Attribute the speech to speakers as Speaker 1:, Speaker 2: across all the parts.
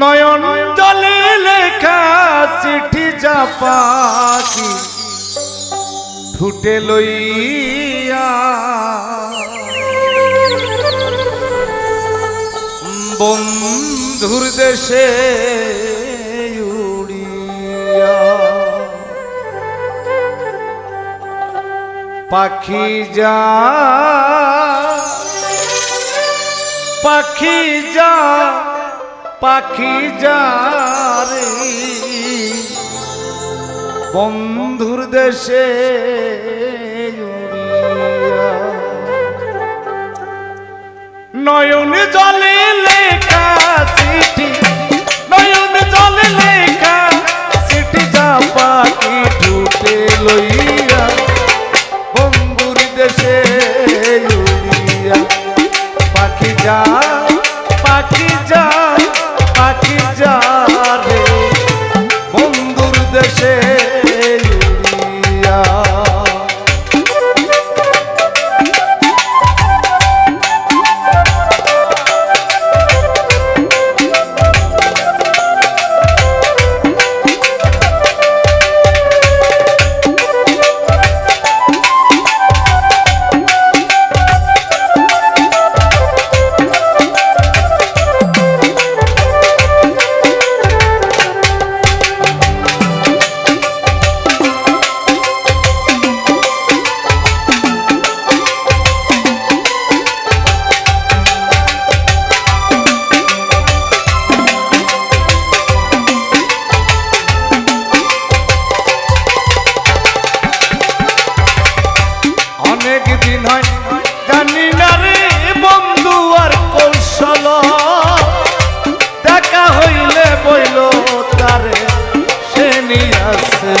Speaker 1: নয়ন জলে লেখা চিঠি জাপাকি ঠুটে লইয়া। বন্ধুর দেশে উড়িয়া। পাখি যা পাখি যা পাখি যারে বন্ধুর দেশে নয়ন জলে লেখা সিটি নয়ন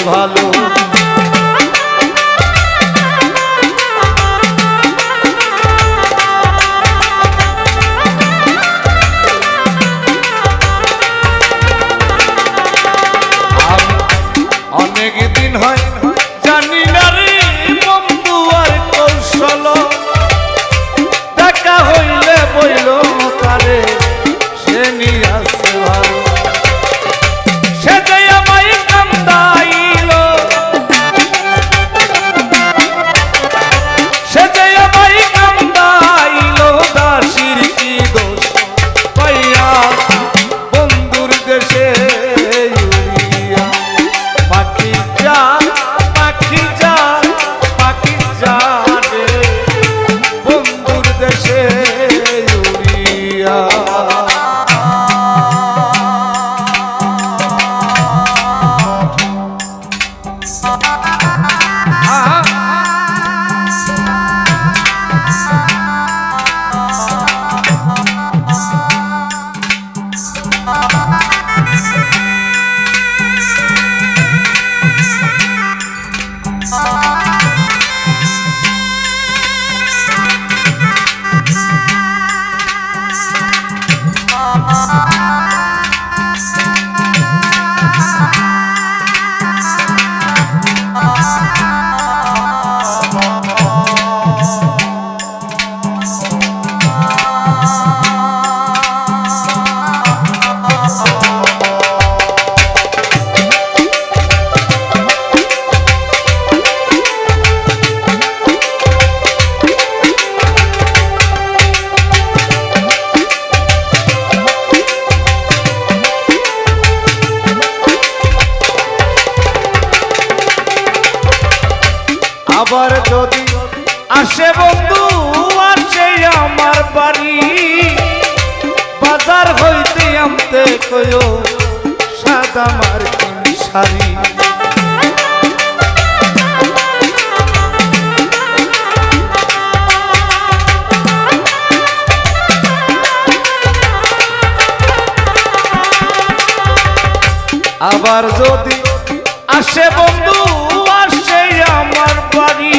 Speaker 1: ভালো 你死。যদি আসে বন্ধু, আসে আমার বাড়ি। বাজার হইতে আনতে কয় সাদা মার শাড়ি। আবার যদি আসে বন্ধু, আসে আমার বাড়ি।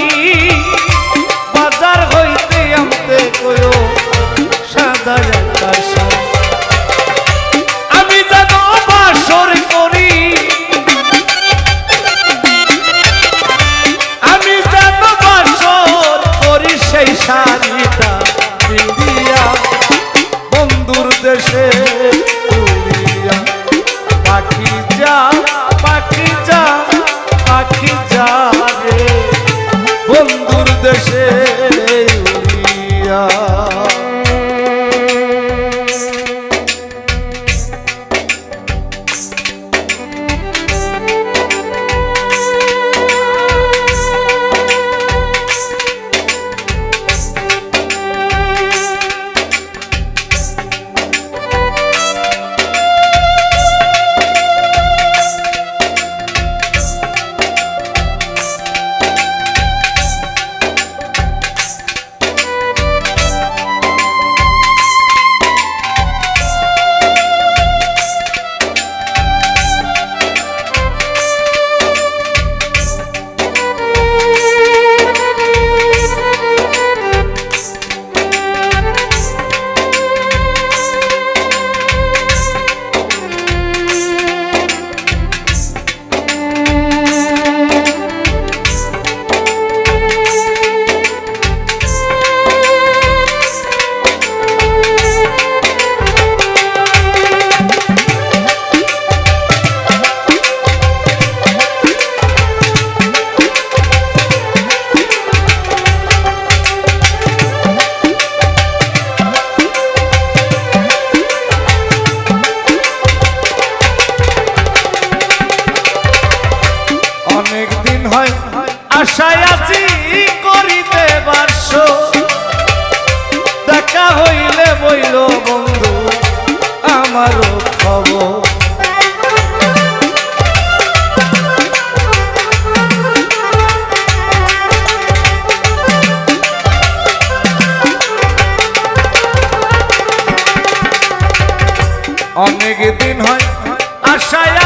Speaker 1: যা পাখি যা পাখি যা রে। বন্ধুর দেশে উড়িয়া হইলে বইল বন্ধু আমারও খবর। অনেক দিন হয় আশায়